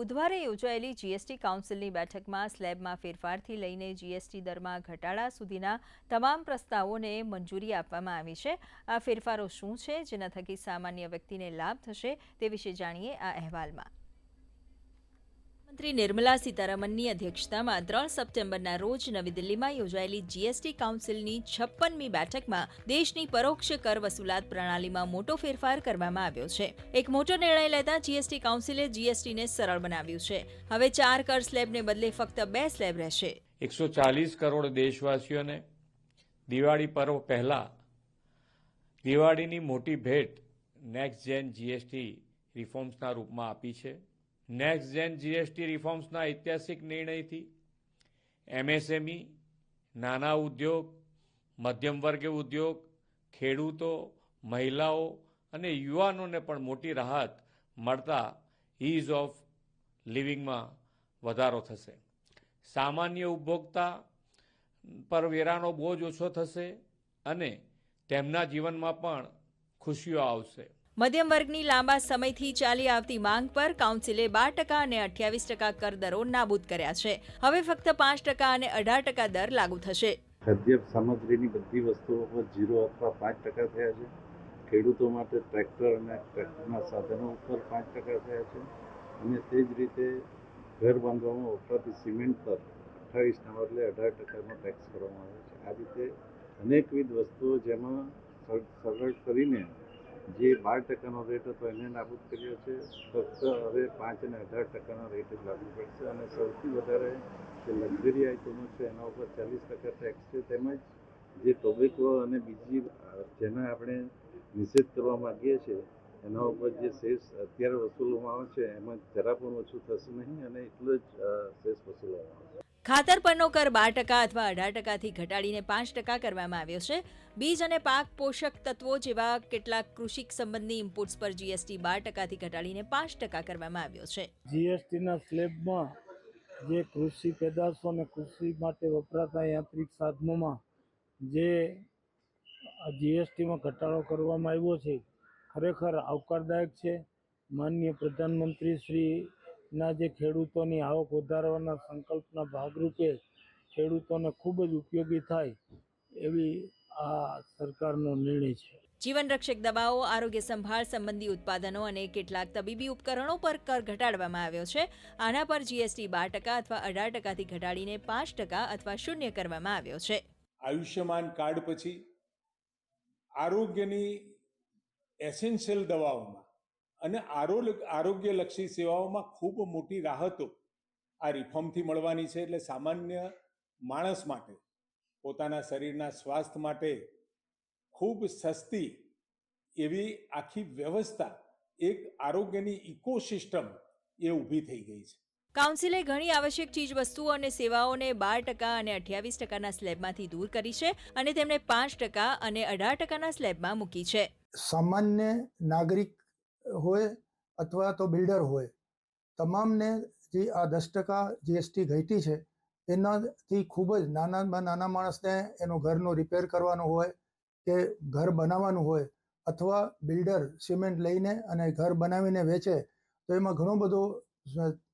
બુધવારે યોજાયેલી જીએસટી કાઉન્સિલની બેઠકમાં સ્લેબમાં ફેરફારથી લઈને જીએસટી દરમાં ઘટાડા સુધીના તમામ પ્રસ્તાવોને મંજૂરી આપવામાં આવી છે. આ ફેરફારો શું છે, જેના થકી સામાન્ય વ્યક્તિને લાભ થશે તે વિશે જાણીએ આ અહેવાલમાં. મંત્રી નિર્મલા સીતારામનની અધ્યક્ષતામાં ત્રણ સપ્ટેમ્બરના રોજ નવી દિલ્હીમાં યોજાયેલી જીએસટી કાઉન્સિલની છપ્પનમી બેઠકમાં દેશની પરોક્ષ કર વસૂલાત પ્રણાલીમાં મોટો ફેરફાર કરવામાં આવ્યો છે. એક મોટો નિર્ણય લેતા જીએસટી કાઉન્સિલે જીએસટીને સરળ બનાવ્યું છે. હવે ચાર કર સ્લેબને બદલે ફક્ત બે સ્લેબ રહેશે. એકસો ચાલીસ કરોડ દેશવાસીઓને દિવાળી પર્વ પહેલા દિવાળીની મોટી ભેટ નેક્સ્ટ જેન જીએસટી રિફોર્મ્સના રૂપમાં આપી છે. નેક્સ્ટ જેન જીએસટી રિફોર્મ્સના ઐતિહાસિક નિર્ણયથી એમએસએમઈ નાના ઉદ્યોગ, મધ્યમ વર્ગે ઉદ્યોગ, ખેડૂતો, મહિલાઓ અને યુવાનોને પણ મોટી રાહત મળતા ઇઝ ઓફ લિવિંગમાં વધારો થશે. સામાન્ય ઉપભોક્તા પર વેરાનો બોજ ઓછો થશે અને તેમના જીવનમાં પણ ખુશીઓ આવશે. મધ્યમ વર્ગની લાંબા સમયથી ચાલી આવતી માંગ પર કાઉન્સિલે બાર ટકા અને અઠ્યાવીસ ટકા કર દરો નાબૂદ કર્યા છે. હવે ફક્ત પાંચ ટકા અને અઢાર ટકા દર લાગુ થશે. ખાદ્ય સામગ્રીની બધી વસ્તુઓ પર જીરો અથવા પાંચ ટકા થયા છે. ખેડૂતો માટે ટ્રેક્ટર અને ટ્રેક્ટરના સાધનો ઉપર પાંચ ટકા થયા છે. અને તે જ રીતે ઘર બાંધવામાં વપરાતી સિમેન્ટ પર અઠ્ઠાવીસના બદલે અઢાર ટકાનો ટેક્સ કરવામાં આવ્યો છે. આ રીતે અનેકવિધ વસ્તુઓ જેમાં સર- સરળ કરીને જે બાર ટકાનો રેટ હતો એને નાબૂદ કર્યો છે. ફક્ત હવે પાંચ અને અઢાર ટકાનો રેટ જ લાગુ પડશે અને સૌથી વધારે જે લક્ઝરી આઇટમો છે એના ઉપર ચાલીસ ટકા ટેક્સ છે. તેમજ જે ટોબેકો અને બીજી જેના આપણે નિષેધ કરવા માગીએ છીએ, એના ઉપર જે સેસ અત્યારે વસૂલવામાં આવે છે, એમાં જરા પણ ઓછું થશે નહીં અને એટલો જ સેસ વસૂલવામાં આવશે. ખાતર પરનો કર બાર ટકા અથવા અઢાર ટકાથી ઘટાડીને પાંચ ટકા કરવામાં આવ્યો છે. બીજ અને પાક પોષક તત્વો જેવા કેટલાક કૃષિ સંબંધી ઇનપુટ્સ પર જીએસટી બાર ટકાથી ઘટાડીને પાંચ ટકા કરવામાં આવ્યો છે. જીએસટીના સ્લેબમાં જે કૃષિ પેદાશો અને કૃષિ માટે વપરાતા યાંત્રિક સાધનોમાં જે જીએસટીમાં ઘટાડો કરવામાં આવ્યો છે, ખરેખર આવકારદાયક છે. માનનીય પ્રધાનમંત્રી શ્રીના જે ખેડૂતોની આવક વધારવાના સંકલ્પના ભાગરૂપે ખેડૂતોને ખૂબ જ ઉપયોગી થાય એવી આ સરકારનો નિર્ણય છે. જીવન રક્ષક દવાઓ આરોગ્ય સંભાળ સંબંધી ઉત્પાદનો અને કેટલાક તબીબી ઉપકરણો પર કર ઘટાડવામાં આવ્યો છે. આના પર જીએસટી બાર ટકા અથવા અઢાર ટકાથી ઘટાડીને પાંચ ટકા અથવા શૂન્ય કરવામાં આવ્યો છે. આયુષ્યમાન કાર્ડ પછી આરોગ્યની એસેન્શિયલ દવાઓમાં અને આરોગ્ય આરોગ્યલક્ષી સેવાઓમાં ખૂબ મોટી રાહતો આ રિફોર્મથી મળવાની છે એટલે સામાન્ય માણસ માટે પોતાના શરીરના સ્વાસ્થ્ય માટે ખૂબ સસ્તી એવી આખી વ્યવસ્થા એક આરોગ્યની ઇકોસિસ્ટમ એ ઊભી થઈ ગઈ છે. કાઉન્સિલે ઘણી આવશ્યક ચીજ વસ્તુઓ અને સેવાઓને બાર ટકા અને અઠ્યાવીસ ટકાના સ્લેબમાંથી દૂર કરી છે અને તેમણે પાંચ ટકા અને અઢાર ટકાના સ્લેબમાં મૂકી છે. સામાન્ય નાગરિક હોય અથવા તો બિલ્ડર હોય. તમામને જે આ દસ ટકા જીએસટી ઘટી છે, એનાથી ખૂબ જ નાનામાં નાના માણસને એનું ઘરનું રિપેર કરવાનું હોય કે ઘર બનાવવાનું હોય અથવા બિલ્ડર સિમેન્ટ લઈને અને ઘર બનાવીને વેચે, તો એમાં ઘણો બધો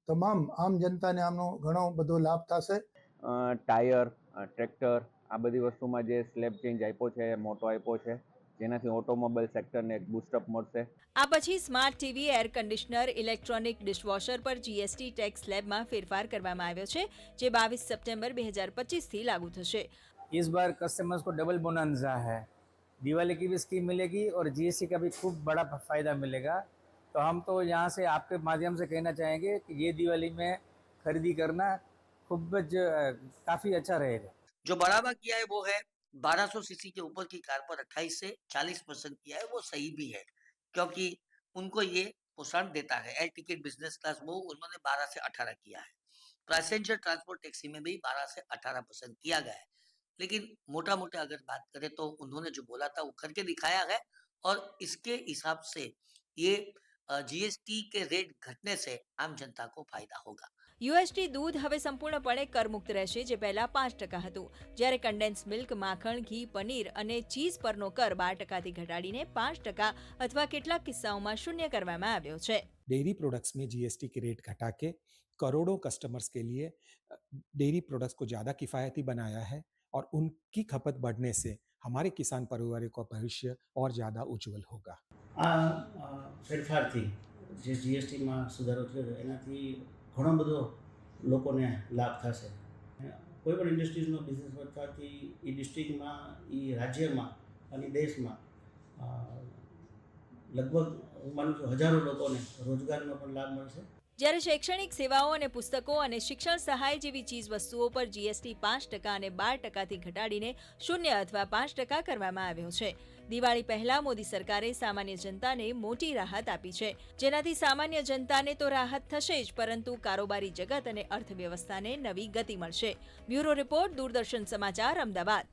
તમામ આમ જનતાને આમનો ઘણો બધો લાભ થશે. ટાયર ટ્રેક્ટર, આ બધી વસ્તુમાં જે સ્લેબ ચેન્જ આપ્યો છે, મોટો આપ્યો છે જેનાથી ઓટોમોબાઈલ સેક્ટરને એક બૂસ્ટઅપ મળશે આ પછી smart TV air conditioner electronic dishwasher પર જીએસટી ટેક્સ સ્લેબમાં ફેરફાર કરવામાં આવ્યો છે જે બાવીસ સપ્ટેમ્બર બે હજાર પચીસથી લાગુ થશે इस बार कस्टमर्स को डबल बोनंजा है दिवाली की भी स्कीम मिलेगी और जीएसटी का भी खूब बड़ा फायदा मिलेगा तो हम तो यहाँ से आपके माध्यम से कहना चाहेंगे कि ये दिवाली में खरीदी करना खूब ज काफ़ी अच्छा रहेगा जो बढ़ावा किया है वो है 1200 सीसी के ऊपर की कार पर 28 से 40 परसेंट किया है वो सही भी है, क्योंकि उनको ये पोषण देता है, एयर टिकट बिज़नेस क्लास वो उन्होंने 12 से 18 किया है। पैसेंजर ट्रांसपोर्ट टैक्सी में भी 12 से 18 परसेंट किया गया है। लेकिन मोटा मोटा अगर बात करें तो उन्होंने जो बोला था वो करके दिखाया है और इसके हिसाब से ये जीएसटी के रेट घटने से आम जनता को फायदा होगा યુએસટી દૂધ હવે સંપૂર્ણપણે કરમુક્ત રહેશે જે પહેલા પાંચ ટકા હતું જ્યારે કન્ડેન્સ મિલ્ક માખણ ઘી પનીર અને ચીઝ પરનો કર બાર ટકાથી ઘટાડીને પાંચ ટકા અથવા કેટલાક કિસ્સાઓમાં શૂન્ય કરવામાં આવ્યો છે डेयरी प्रोडक्ट्स में जीएसटी की रेट घटा के करोड़ों कस्टमर्स के लिए अ, डेयरी प्रोडक्ट्स को ज़्यादा किफ़ायती बनाया है और उनकी खपत बढ़ने से हमारे किसान परिवारों का भविष्य और ज़्यादा उज्जवल होगा આ અ, ફેરફારથી જે જીએસટીમાં સુધારો થયો એનાથી ઘણો બધો લોકોને લાભ થશે. કોઈ પણ ઇન્ડસ્ટ્રીઝનો બિઝનેસ વધવાથી એ ડિસ્ટ્રિક્ટમાં એ રાજ્યમાં અને દેશમાં લગભગ હું માનું છું હજારો લોકોને રોજગારનો પણ લાભ મળશે. જ્યારે શૈક્ષણિક સેવાઓ અને પુસ્તકો અને શિક્ષણ સહાય જેવી ચીજ વસ્તુઓ પર જીએસટી પાંચ ટકા અને બાર ટકાથી ઘટાડીને શૂન્ય અથવા પાંચ ટકા કરવામાં આવ્યો છે. દિવાળી પહેલા મોદી સરકારે સામાન્ય જનતાને મોટી રાહત આપી છે. જેનાથી સામાન્ય જનતાને તો રાહત થશે જ, પરંતુ કારોબારી જગત અને અર્થવ્યવસ્થાને નવી ગતિ મળશે. બ્યુરો રિપોર્ટ, દૂરદર્શન સમાચાર, અમદાવાદ.